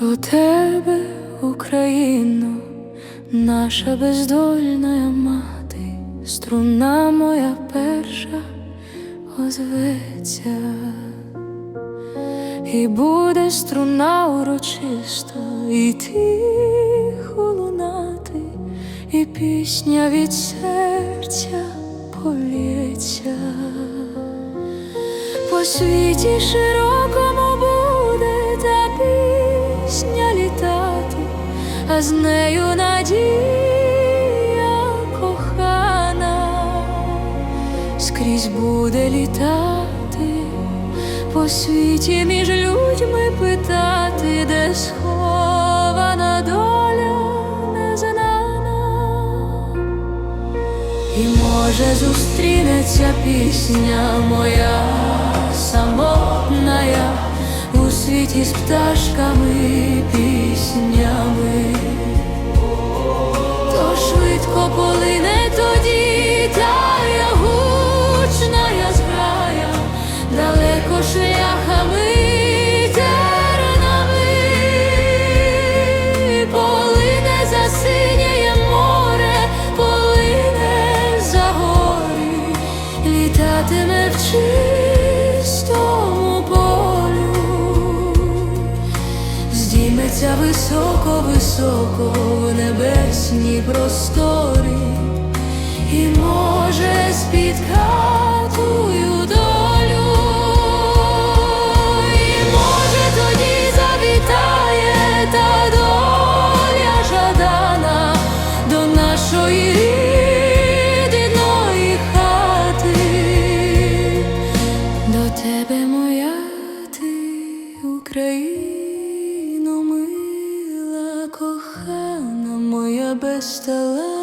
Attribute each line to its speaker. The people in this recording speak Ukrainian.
Speaker 1: До тебе, Україно, наша бездольна мати, струна моя перша озветься, і буде струна урочиста, і тихо лунати, і пісня від серця полється. По світі широкому а з нею надія кохана скрізь буде літати, по світі між людьми питати, де схована доля незнана. І може зустрінеться пісня моя самотна у світі з пташками піснями, шляхами тернами, полине за синє море, полине за гори, літатиме в чистому полю, здійметься високо-високо в небесні простори, і може спіткатую тебе моя ти Україно мила, кохана моя безталанна.